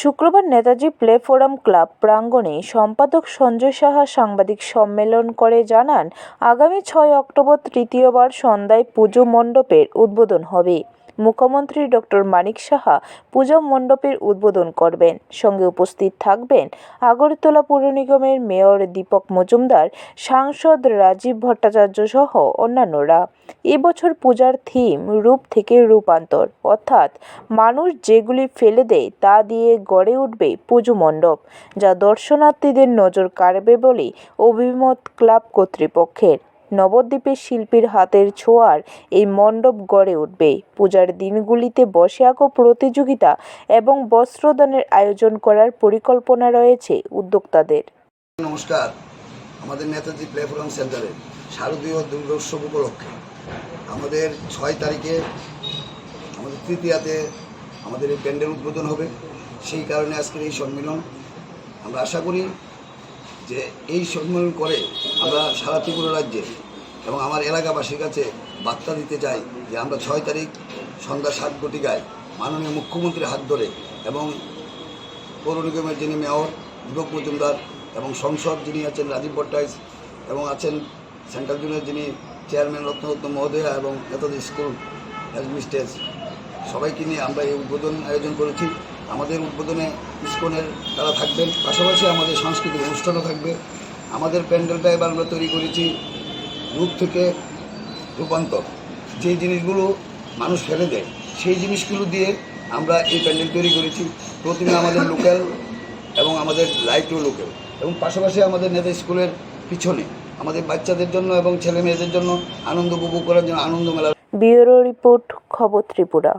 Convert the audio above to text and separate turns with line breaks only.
শুক্রবার Netaji play forum club প্রাঙ্গণে সম্পাদক সঞ্জয় সাহা সাংবাদিক সম্মেলন করে জানান, আগামী ছয় অক্টোবর তৃতীয়বার সন্ধ্যায় পুজো মণ্ডপের উদ্বোধন হবে। মুখ্যমন্ত্রী ডক্টর মানিক সাহা পূজা মণ্ডপের উদ্বোধন করবেন। সঙ্গে উপস্থিত থাকবেন আগরতলা পৌর নিগমের মেয়র দীপক মজুমদার, সাংসদ রাজীব ভট্টাচার্য সহ অন্যান্যরা। এবছর পূজার থিম রূপ থেকে রূপান্তর। অর্থাৎ মানুষ যেগুলি ফেলে দেয় তা দিয়ে গড়ে উঠবে পুজো মণ্ডপ, যা দর্শনার্থীদের নজর কাড়বে বলে অভিমত ক্লাব কর্তৃপক্ষের। নবদ্বীপের শিল্পীর হাতের ছোঁয়ার এই মণ্ডপ গড়ে উঠবে। পূজার দিনগুলিতে বসে আঁকো প্রতিযোগিতা এবং বস্ত্রদানের আয়োজন করার পরিকল্পনা রয়েছে উদ্যোক্তাদের।
নমস্কার, আমাদের নেতাজি প্লেফোরাম সেন্টারে শারদীয় দুর্গোৎসব উপলক্ষে আমাদের ছয় তারিখে, আমাদের তৃতীয়াতে আমাদের এই প্যান্ডেল উদ্বোধন হবে। সেই কারণে আজকের এই সম্মেলন আমরা আশা করি যে এই সম্মেলন করে আমরা সারা ত্রিপুরা রাজ্যে এবং আমার এলাকাবাসীর কাছে বার্তা দিতে চাই যে আমরা ছয় তারিখ সন্ধ্যা সাত ঘটিকায় মাননীয় মুখ্যমন্ত্রীর হাত ধরে এবং পৌর নিগমের যিনি মেয়র দীপক মজুমদার এবং সংসদ যিনি আছেন রাজীব ভট্টাইজ এবং আছেন সেন্ট্রাল জোনের যিনি চেয়ারম্যান রত্নরত্ন মহোদয়া এবং নেতাজি স্কুল অ্যাডমিনিস্ট্রেস সবাইকে নিয়ে আমরা এই উদ্বোধন আয়োজন করেছি। আমাদের উদ্বোধনে ইস্কনের তারা থাকবেন, পাশাপাশি আমাদের সাংস্কৃতিক অনুষ্ঠানও থাকবে। আমাদের প্যান্ডেলটা এবার আমরা তৈরি করেছি রূপ থেকে রূপান্তর। যে জিনিসগুলো মানুষ ফেলে দেয়, সেই জিনিসগুলো দিয়ে আমরা এই প্যান্ডেল তৈরি করেছি। প্রতিমা আমাদের লোকাল এবং আমাদের লাইটও লোকাল। এবং পাশাপাশি আমাদের নেতা স্কুলের পিছনে আমাদের বাচ্চাদের জন্য এবং ছেলে মেয়েদের জন্য আনন্দ উপভোগ করার জন্য আনন্দ মেলা
ব্যুরো রিপোর্ট, খবর ত্রিপুরা।